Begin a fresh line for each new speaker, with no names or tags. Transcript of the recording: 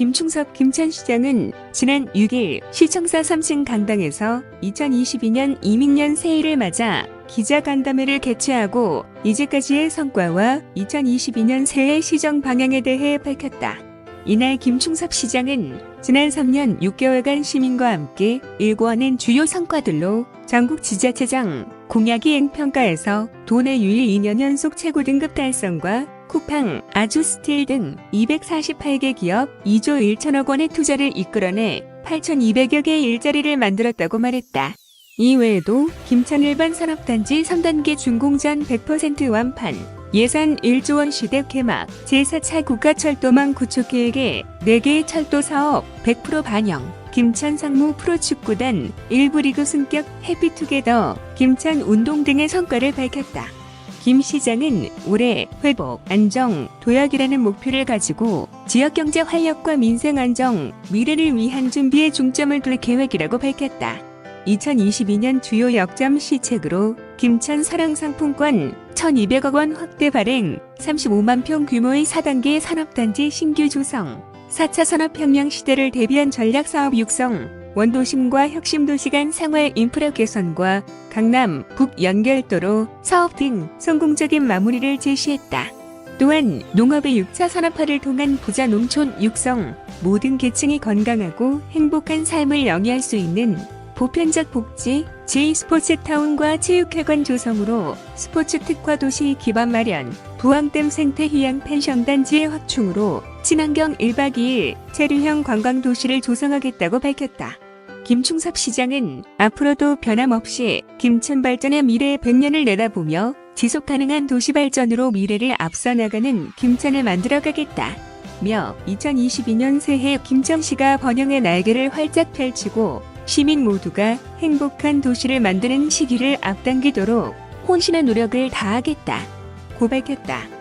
김충섭 김천시장은 지난 6일 시청사 3층 강당에서 2022년 이민년 새해를 맞아 기자간담회를 개최하고 이제까지의 성과와 2022년 새해 시정 방향에 대해 밝혔다. 이날 김충섭 시장은 지난 3년 6개월간 시민과 함께 일궈낸 주요 성과들로 전국 지자체장 공약이행 평가에서 도내 유일 2년 연속 최고 등급 달성과 쿠팡, 아주스틸 등 248개 기업 2조 1천억 원의 투자를 이끌어내 8,200여 개의 일자리를 만들었다고 말했다. 이외에도 김천 일반 산업단지 3단계 준공전 100% 완판, 예산 1조 원 시대 개막, 제4차 국가철도망 구축 계획에 4개의 철도 사업 100% 반영, 김천 상무 프로축구단 1부 리그 승격 해피투게더, 김천 운동 등의 성과를 밝혔다. 김 시장은 올해 회복, 안정, 도약이라는 목표를 가지고 지역 경제 활력과 민생 안정, 미래를 위한 준비에 중점을 둘 계획이라고 밝혔다. 2022년 주요 역점 시책으로 김천 사랑상품권 1,200억 원 확대 발행, 35만 평 규모의 4단계 산업단지 신규 조성, 4차 산업혁명 시대를 대비한 전략사업 육성, 원도심과 혁신도시 간 생활 인프라 개선과 강남, 북 연결도로 사업 등 성공적인 마무리를 제시했다. 또한 농업의 6차 산업화를 통한 부자 농촌 육성, 모든 계층이 건강하고 행복한 삶을 영위할 수 있는 보편적 복지, 제2스포츠타운과 체육회관 조성으로 스포츠 특화 도시 기반 마련, 부항댐 생태 휴양 펜션 단지의 확충으로 친환경 1박 2일 체류형 관광 도시를 조성하겠다고 밝혔다. 김충섭 시장은 앞으로도 변함없이 김천 발전의 미래의 100년을 내다보며 지속 가능한 도시 발전으로 미래를 앞서 나가는 김천을 만들어 가겠다. 며 2022년 새해 김천시가 번영의 날개를 활짝 펼치고 시민 모두가 행복한 도시를 만드는 시기를 앞당기도록 혼신의 노력을 다하겠다. 고 밝혔다.